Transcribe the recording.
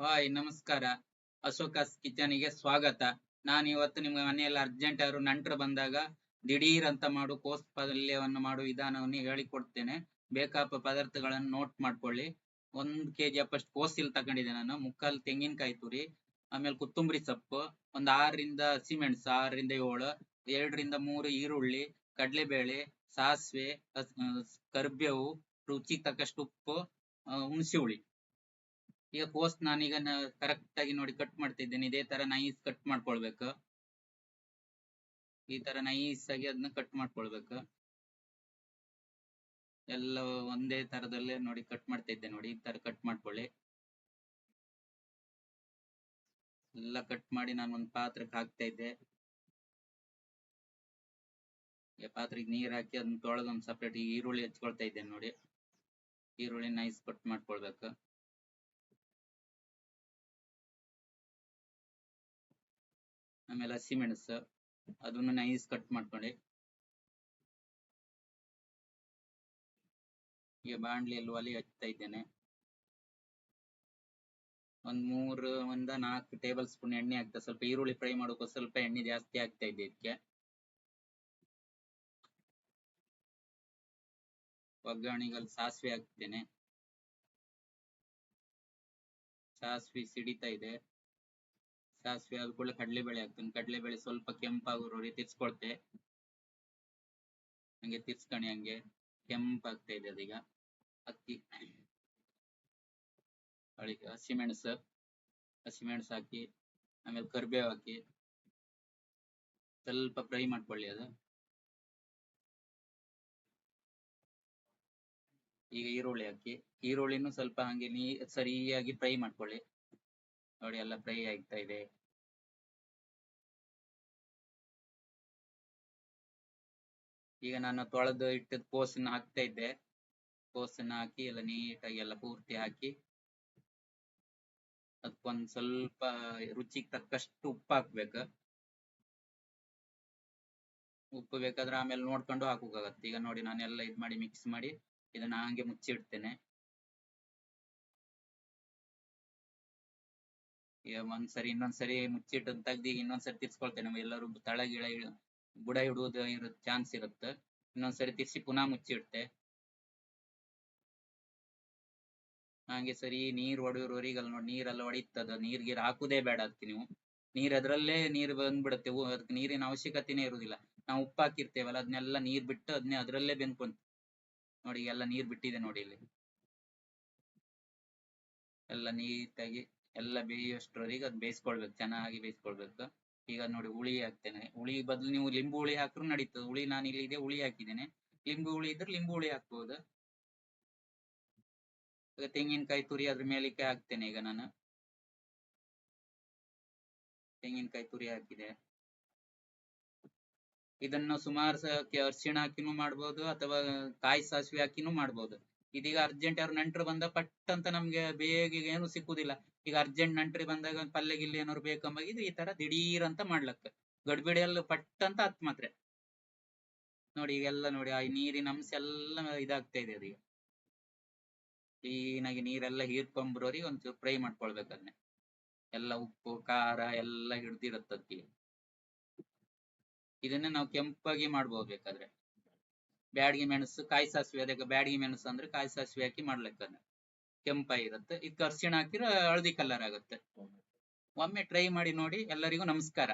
Hi, ನಮಸ್ಕಾರ. ಅಶೋಕಾಸ್ ಕಿಚನಿಗೆ ಸ್ವಾಗತ. ನಾನು ಇವತ್ತು ನಿಮ್ಮ ಮನೆಯಲ್ಲಿ ಅರ್ಜೆಂಟ್ ಅವರು ನಂಟರು ಬಂದಾಗ ದಿಢೀರ್ ಅಂತ ಮಾಡು, ಕೋಸ್ ಪಲ್ಯವನ್ನು ಮಾಡುವ ವಿಧಾನವನ್ನು ಹೇಳಿಕೊಡ್ತೇನೆ. ಬೇಕಾದ ಪದಾರ್ಥಗಳನ್ನು ನೋಟ್ ಮಾಡ್ಕೊಳ್ಳಿ. ಒಂದ್ ಕೆಜಿ ಅಪ್ಪಷ್ಟು ಕೋಸಿಲ್ ತಗೊಂಡಿದ್ದೆ ನಾನು. ಮುಕ್ಕಾಲ್ ತೆಂಗಿನಕಾಯಿ ತುರಿ, ಆಮೇಲೆ ಕೊತ್ತಂಬರಿ ಸೊಪ್ಪು, ಒಂದ್ ಆರರಿಂದ ಹಸಿಮೆಣಸು ಆರರಿಂದ ಏಳು, ಎರಡರಿಂದ ಮೂರು ಈರುಳ್ಳಿ, ಕಡಲೆಬೇಳೆ, ಸಾಸಿವೆ ಕರಿಬೇವು, ರುಚಿಗೆ ತಕ್ಕಷ್ಟು ಉಪ್ಪು ಹುಣಸೆ ಹುಳಿ. ಈಗ ಪೋಸ್ಟ್ ನಾನೀಗ ಕರೆಕ್ಟ್ ಆಗಿ ನೋಡಿ ಕಟ್ ಮಾಡ್ತಿದ್ದೇನೆ. ಇದೇ ತರ ನೈಸ್ ಕಟ್ ಮಾಡ್ಕೊಳ್ಬೇಕು. ಈ ತರ ನೈಸ್ ಆಗಿ ಅದನ್ನ ಕಟ್ ಮಾಡ್ಕೊಳ್ಬೇಕು. ಎಲ್ಲ ಒಂದೇ ತರದಲ್ಲೇ ನೋಡಿ ಕಟ್ ಮಾಡ್ತಾ ಇದ್ದೆ ನೋಡಿ. ಈ ತರ ಕಟ್ ಮಾಡ್ಕೊಳ್ಳಿ. ಎಲ್ಲ ಕಟ್ ಮಾಡಿ ನಾನು ಒಂದು ಪಾತ್ರಕ್ಕೆ ಹಾಕ್ತಾ ಇದ್ದೆ ಈ ಪಾತ್ರೆಗೆ ನೀರ್ ಹಾಕಿ ಅದನ್ನ ತೊಳೆದು ಒಂದು ಸಪ್ರೇಟ್ ಈರುಳ್ಳಿ ಹಚ್ಕೊಳ್ತಾ ಇದ್ದೇನೆ ನೋಡಿ. ಈರುಳ್ಳಿ ನೈಸ್ ಕಟ್ ಮಾಡ್ಕೊಳ್ಬೇಕು. ಆಮೇಲೆ ಹಸಿಮೆಣಸು ಅದನ್ನು ನೈಸ್ ಕಟ್ ಮಾಡ್ಕೊಳ್ಳಿ. ಈಗ ಬಾಣ್ಲಿಯಲ್ಲಿ ಒಲೆ ಹಚ್ತಾ ಇದ್ದೇನೆ. ಒಂದ್ ಮೂರು, ಒಂದ ನಾಲ್ಕು ಟೇಬಲ್ ಸ್ಪೂನ್ ಎಣ್ಣೆ ಹಾಕ್ತಾ, ಸ್ವಲ್ಪ ಈರುಳ್ಳಿ ಫ್ರೈ ಮಾಡೋಕೆ ಸ್ವಲ್ಪ ಎಣ್ಣೆ ಜಾಸ್ತಿ ಆಗ್ತಾ ಇದೆ ಇದಕ್ಕೆ. ಒಗ್ಗರಣೆಗಲ್ಲಿ ಸಾಸಿವೆ ಹಾಕ್ತೇನೆ. ಸಾಸಿವೆ ಸಿಡಿತಾ ಇದೆ. ಸಾಸಿವೆ ಆದ ಕೂಡಲೇ ಕಡಲೆಬೇಳೆ ಹಾಕ್ತೇನೆ. ಕಡಲೆಬೇಳೆ ಸ್ವಲ್ಪ ಕೆಂಪಾಗೋರಿ ತಿರ್ಸ್ಕೊಳ್ತೆ. ಹಂಗೆ ತಿರ್ಸ್ಕಣಿ, ಹಂಗೆ ಕೆಂಪಾಗ್ತಾ ಇದೆ ಅದೀಗ. ಅಕ್ಕಿ ಹಸಿಮೆಣಸು ಹಸಿಮೆಣಸು ಹಾಕಿ, ಆಮೇಲೆ ಕರಿಬೇವು ಹಾಕಿ. ಸ್ವಲ್ಪ ಫ್ರೈ ಮಾಡ್ಕೊಳ್ಳಿ ಅದು. ಈಗ ಈರುಳ್ಳಿ ಹಾಕಿ. ಈರುಳ್ಳಿನೂ ಸ್ವಲ್ಪ ಹಂಗೆ ನೀ, ಸರಿಯಾಗಿ ಫ್ರೈ ಮಾಡ್ಕೊಳ್ಳಿ. ನೋಡಿ ಎಲ್ಲ ಫ್ರೈ ಆಗ್ತಾ ಇದೆ. ಈಗ ನಾನು ತೊಳೆದು ಇಟ್ಟಿದ್ ಕೋಸನ್ನ ಹಾಕ್ತಾ ಇದ್ದೆ. ಕೋಸನ್ನ ಹಾಕಿ ಎಲ್ಲ ನೀಟಾಗಿ ಎಲ್ಲ ಪೂರ್ತಿ ಹಾಕಿ, ಅದಕ್ಕೊಂದ್ ಸ್ವಲ್ಪ ರುಚಿಗೆ ತಕ್ಕಷ್ಟು ಉಪ್ಪು ಹಾಕ್ಬೇಕು. ಉಪ್ಪು ಬೇಕಾದ್ರೆ ಆಮೇಲೆ ನೋಡ್ಕೊಂಡು ಹಾಕೋಕಾಗತ್ತೆ ಈಗ ನೋಡಿ ನಾನು ಎಲ್ಲ ಇದ್ ಮಾಡಿ ಮಿಕ್ಸ್ ಮಾಡಿ, ಇದನ್ನ ಹಂಗೆ ಮುಚ್ಚಿಡ್ತೇನೆ. ಒಂದ್ಸರಿ ಇನ್ನೊಂದ್ಸರಿ ಮುಚ್ಚಿಟ್ಟು ತೆಗ್ದಿ ಇನ್ನೊಂದ್ಸರಿ ತಿರ್ಸ್ಕೊಳ್ತೇನೆ ಎಲ್ಲರೂ ತಳಗಿಳ ಬುಡ ಇಡುವುದು ಇರೋ ಚಾನ್ಸ್ ಇರುತ್ತೆ. ಇನ್ನೊಂದ್ಸರಿ ತಿರ್ಸಿ ಪುನಃ ಮುಚ್ಚಿಡ್ತೆ. ಹಾಗೆ ಸರಿ, ನೀರ್ ಹೊಡೆಯೋರಿಗಲ್ಲ ನೋಡಿ, ನೀರೆಲ್ಲ ಹೊಡಿತದ ನೀರ್ ಗೀರ್ ಹಾಕುದೇ ಬೇಡ ಅದಕ್ಕೆ ನೀವು. ನೀರ್ ಅದ್ರಲ್ಲೇ ನೀರ್ ಬಂದ್ಬಿಡುತ್ತೆ. ಅದಕ್ಕೆ ನೀರಿನ ಅವಶ್ಯಕತೆನೇ ಇರುದಿಲ್ಲ. ನಾವು ಉಪ್ಪು ಹಾಕಿರ್ತೇವಲ್ಲ, ಅದನ್ನೆಲ್ಲ ನೀರ್ ಬಿಟ್ಟು ಅದನ್ನೇ ಅದ್ರಲ್ಲೇ ಬೆಂದ್ಕೊಂತ ನೋಡಿ ಎಲ್ಲ ನೀರ್ ಬಿಟ್ಟಿದೆ ನೋಡಿ ಇಲ್ಲಿ. ಎಲ್ಲ ನೀಟಾಗಿ ಎಲ್ಲ ಬೇಯುವಷ್ಟರವರೆಗೆ ಅದು ಬೇಯಿಸ್ಕೊಳ್ಬೇಕು, ಚೆನ್ನಾಗಿ ಬೇಯಿಸ್ಕೊಳ್ಬೇಕು. ಈಗ ನೋಡಿ ಹುಳಿ ಹಾಕ್ತೇನೆ. ಹುಳಿ ಬದಲು ನೀವು ಲಿಂಬು ಹುಳಿ ಹಾಕ್ರು ನಡೀತದೆ. ಹುಳಿ ನಾನು ಇಲ್ಲಿ ಇದೆ, ಹುಳಿ ಹಾಕಿದ್ದೇನೆ. ಲಿಂಬು ಹುಳಿ ಇದ್ರೆ ಲಿಂಬು ಹುಳಿ ಹಾಕ್ಬಹುದು ಈಗ ತೆಂಗಿನಕಾಯಿ ತುರಿ ಅದ್ರ ಮೇಲಿಕ್ಕೆ ಹಾಕ್ತೇನೆ ಈಗ ನಾನು. ತೆಂಗಿನಕಾಯಿ ತುರಿ ಹಾಕಿದೆ. ಇದನ್ನು ಸುಮಾರು ಅರಿಶಿಣ ಹಾಕಿನೂ ಮಾಡ್ಬೋದು ಅಥವಾ ಕಾಯಿ ಸಾಸಿವೆ ಹಾಕಿನೂ ಮಾಡ್ಬೋದು. ಇದೀಗ ಅರ್ಜೆಂಟ್ ಯಾರು ನೆಂಟ್ರು ಬಂದ ಪಟ್ ಅಂತ ನಮ್ಗೆ ಬೇಗ ಏನು ಸಿಕ್ಕುದಿಲ್ಲ. ಈಗ ಅರ್ಜೆಂಟ್ ನಂಟ್ರಿ ಬಂದಾಗ ಒಂದ್ ಪಲ್ಯ ಗಿಲ್ಯ ಏನಾದ್ರು ಬೇಕಂಬಾಗಿದ್ರೆ ಈ ತರ ದಿಢೀರ್ ಅಂತ ಮಾಡ್ಲಕ್ಕ. ಗಡ್ಬಿಡಿಯಲ್ಲಿ ಪಟ್ ಅಂತ ಹತ್ ಮಾತ್ರ. ನೋಡಿ ಈಗೆಲ್ಲ ನೋಡಿ, ಆ ನೀರಿನ ಅಂಶ ಎಲ್ಲ ಇದಾಗ್ತಾ ಇದೆ ಅದೀಗ. ಕ್ಲೀನಾಗಿ ನೀರೆಲ್ಲ ಹೀರ್ಕೊಂಬರೋರಿಗೆ ಒಂಚೂರು ಫ್ರೈ ಮಾಡ್ಕೊಳ್ಬೇಕು ಅದನ್ನೇ. ಎಲ್ಲ ಉಪ್ಪು, ಖಾರ ಎಲ್ಲ ಹಿಡ್ದಿರತ್ತೆ ಇದನ್ನ ನಾವು ಕೆಂಪಾಗಿ ಮಾಡ್ಬೋದು ಬೇಕಾದ್ರೆ. ಬ್ಯಾಡಗಿ ಮೆಣಸು, ಕಾಯಿ ಸಾಸಿವೆ, ಅದಕ್ಕೆ ಬ್ಯಾಡಗಿ ಮೆಣಸು ಅಂದ್ರೆ ಕಾಯಿ ಸಾಸಿವೆ ಹಾಕಿ ಮಾಡ್ಲಿಕ್ಕೆ ಅದನ್ನ ಕೆಂಪಾಗಿರುತ್ತೆ ಇದಕ್ಕೆ ಅರ್ಶಿಣ ಹಾಕಿದ್ರೆ ಹಳದಿ ಕಲರ್ ಆಗುತ್ತೆ. ಒಮ್ಮೆ ಟ್ರೈ ಮಾಡಿ ನೋಡಿ ಎಲ್ಲರಿಗೂ ನಮಸ್ಕಾರ.